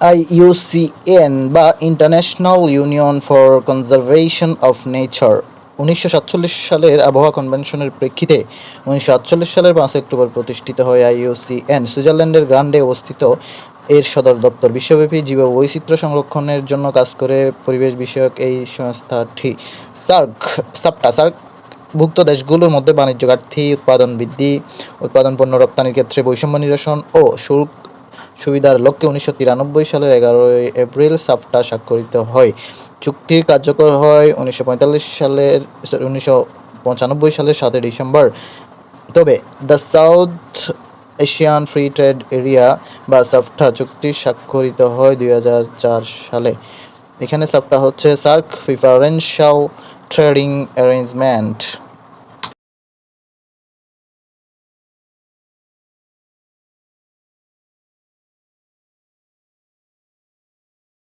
IUCN বা International Union for Conservation of Nature উনিশশো সাতচল্লিশ সালের আবহাওয়া কনভেনশনের প্রেক্ষিতে উনিশশো আটচল্লিশ সালের পাঁচ অক্টোবর প্রতিষ্ঠিত হয় আইইউসিএন সুইজারল্যান্ডের গ্রান্ডে অবস্থিত এর সদর দপ্তর। বিশ্বব্যাপী জীববৈচিত্র্য সংরক্ষণের জন্য কাজ করে পরিবেশ বিষয়ক এই সংস্থাটি সার্ক, সাপটা সার্ক ভুক্ত দেশগুলোর মধ্যে বাণিজ্য ঘাটতি উৎপাদন বৃদ্ধি, উৎপাদন পণ্য রপ্তানির ক্ষেত্রে বৈষম্য নিরসন ও শুল্ক সুবিধার লক্ষ্যে উনিশশো তিরানব্বই সালের এগারোই এপ্রিল সাফটা স্বাক্ষরিত হয়। চুক্তির কার্যকর হয় উনিশশো পঁয়তাল্লিশ সালের উনিশশো পঁচানব্বই সালের সাতই ডিসেম্বর। তবে the South Asian Free Trade Area বা সাফটা চুক্তি স্বাক্ষরিত হয় দুই হাজার চার সালে। এখানে সাফটা হচ্ছে সার্ক প্রিফারেন্সিয়াল ট্রেডিং অ্যারেঞ্জমেন্ট।